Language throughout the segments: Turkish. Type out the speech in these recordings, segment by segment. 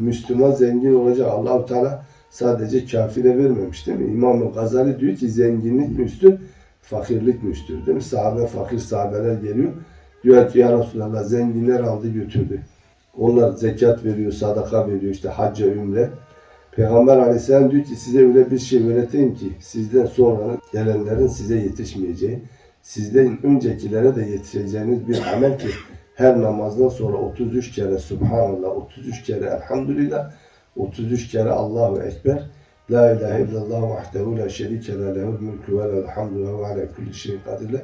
Müslüman zengin olacak. Allahu Teala sadece kafire vermemiş değil mi? İmam Gazali diyor ki zenginlik mi üstün, fakirlik mi üstün değil mi? Sahabe, fakir sahabeler geliyor. Diyor ki ya Resulallah zenginler aldı götürdü. Onlar zekat veriyor, sadaka veriyor, işte hacca, ümre. Peygamber aleyhisselam diyor ki size öyle bir şey öğreteyim ki sizden sonra gelenlerin size yetişmeyeceği, sizden öncekilere de yetişeceğiniz bir amel ki her namazdan sonra 33 kere Subhanallah, 33 kere Elhamdülillah, 33 kere Allahu Ekber, La ilahe illallah vahdehu la şerike la lehul mülkü ve lehul hamdu ve ala kulli şeyin kadirle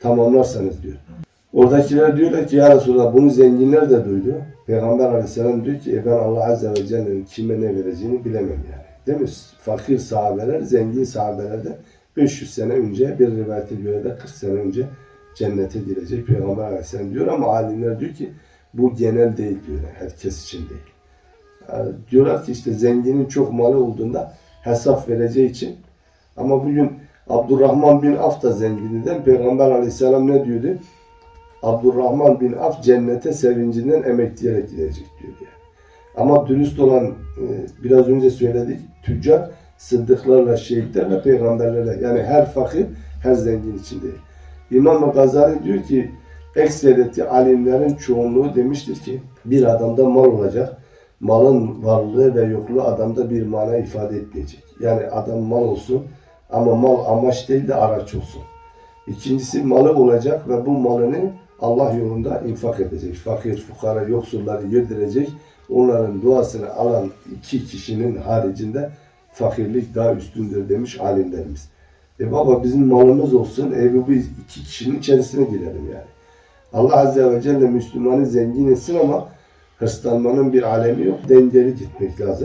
tamamlarsanız diyor. Oradakiler diyorlar ki ya Resulallah bunu zenginler de duydu. Peygamber aleyhisselam diyor ki e ben Allah azze ve celle'nin kime ne vereceğini bilemem yani. Değil mi? Fakir sahabeler, zengin sahabeler de 500 sene önce bir rivayete göre de 40 sene önce cennete girecek Peygamber aleyhisselam diyor ama alimler diyor ki bu genel değil diyor. Herkes için değil. Yani diyorlar ki işte zenginin çok malı olduğunda hesap vereceği için ama bugün Abdurrahman bin Af da zengininden Peygamber aleyhisselam ne diyordu? Abdurrahman bin Af cennete sevincinden emekleyerek gidecek diyor yani. Ama dürüst olan e, biraz önce söyledik tüccar sıddıklarla, şehitlerle, peygamberlerle yani her fakir her zengin için değil. İmam Gazali diyor ki ekseriyeti alimlerin çoğunluğu demiştir ki bir adamda mal olacak. Malın varlığı ve yokluğu adamda bir mana ifade etmeyecek. Yani adam mal olsun ama mal amaç değil de araç olsun. İkincisi malı olacak ve bu malını Allah yolunda infak edecek. Fakir, fukara, yoksulları yedirecek. Onların duasını alan iki kişinin haricinde fakirlik daha üstündür demiş alimlerimiz. E baba bizim malımız olsun, e bu biz iki kişinin içerisine girelim yani. Allah Azze ve Celle Müslümanı zengin etsin ama hırslanmanın bir alemi yok. Dengeli gitmek lazım.